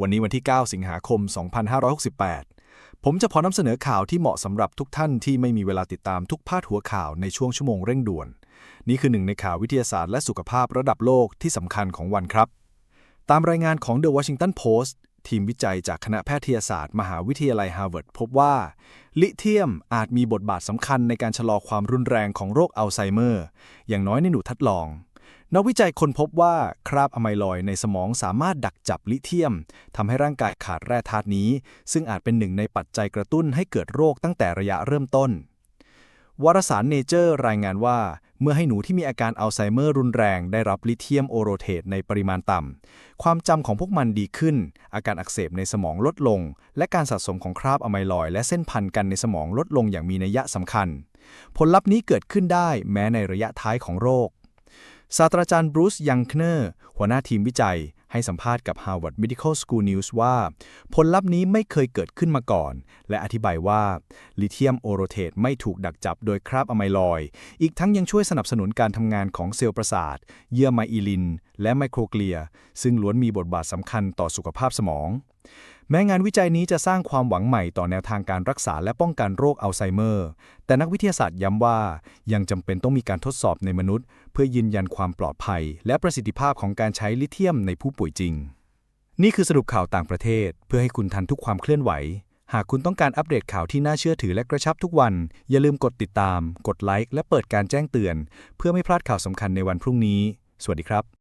วันนี้วันที่ 9 สิงหาคม 2568 ผมจะพอนำเสนอข่าวที่เหมาะสำหรับทุกท่านที่ไม่มีเวลาติดตามทุกพาดหัวข่าวในช่วงชั่วโมงเร่งด่วน นี่คือหนึ่งในข่าววิทยาศาสตร์และสุขภาพระดับโลกที่สำคัญของวันครับ ตามรายงานของ The Washington Post ทีมวิจัยจากคณะแพทยศาสตร์ มหาวิทยาลัยฮาร์วาร์ดพบว่า ลิเธียมอาจมีบทบาทสำคัญในการชะลอความรุนแรงของโรคอัลไซเมอร์ อย่างน้อยในหนูทดลอง นักวิจัยค้นพบว่าคราบอะไมลอยในสมองสามารถดักจับลิเธียมทำให้ร่างกายขาดแร่ธาตุนี้ ซึ่งอาจเป็นหนึ่งในปัจจัยกระตุ้นให้เกิดโรคตั้งแต่ระยะเริ่มต้น วารสารเนเจอร์รายงานว่า เมื่อให้หนูที่มีอาการอัลไซเมอร์รุนแรงได้รับลิเธียมโอโรเทตในปริมาณต่ำ ความจำของพวกมันดีขึ้น อาการอักเสบในสมองลดลง และการสะสมของคราบอะไมลอยและเส้นพันกันในสมองลดลงอย่างมีนัยสำคัญ ผลลัพธ์นี้เกิดขึ้นได้แม้ในระยะท้ายของโรค ศาสตราจารย์บรูซยังเคเนอร์หัวหน้าทีมวิจัย ให้สัมภาษณ์กับ Harvard Medical School News ว่า ผลลัพธ์นี้ไม่เคยเกิดขึ้นมาก่อน และอธิบายว่า ลิเธียมโอโรเทตไม่ถูกดักจับโดยคราบอะไมลอย อีกทั้งยังช่วยสนับสนุนการทำงานของเซลล์ประสาท เยื่อไมอิลิน และไมโครเกลีย ซึ่งล้วนมีบทบาทสำคัญต่อสุขภาพสมอง แม้งานวิจัยนี้จะสร้างความหวังใหม่ต่อแนวทางการรักษาและป้องกันโรคอัลไซเมอร์ แต่นักวิทยาศาสตร์ย้ำว่ายังจำเป็นต้องมีการทดสอบในมนุษย์ เพื่อยืนยันความปลอดภัย และประสิทธิภาพของการใช้ลิเธียมในผู้ป่วยจริง นี่คือสรุปข่าวต่างประเทศ เพื่อให้คุณทันทุกความเคลื่อนไหว หากคุณต้องการอัปเดตข่าวที่น่าเชื่อถือและกระชับทุกวัน อย่าลืมกดติดตาม กดไลค์และเปิดการแจ้งเตือน เพื่อไม่พลาดข่าวสำคัญในวันพรุ่งนี้ สวัสดีครับ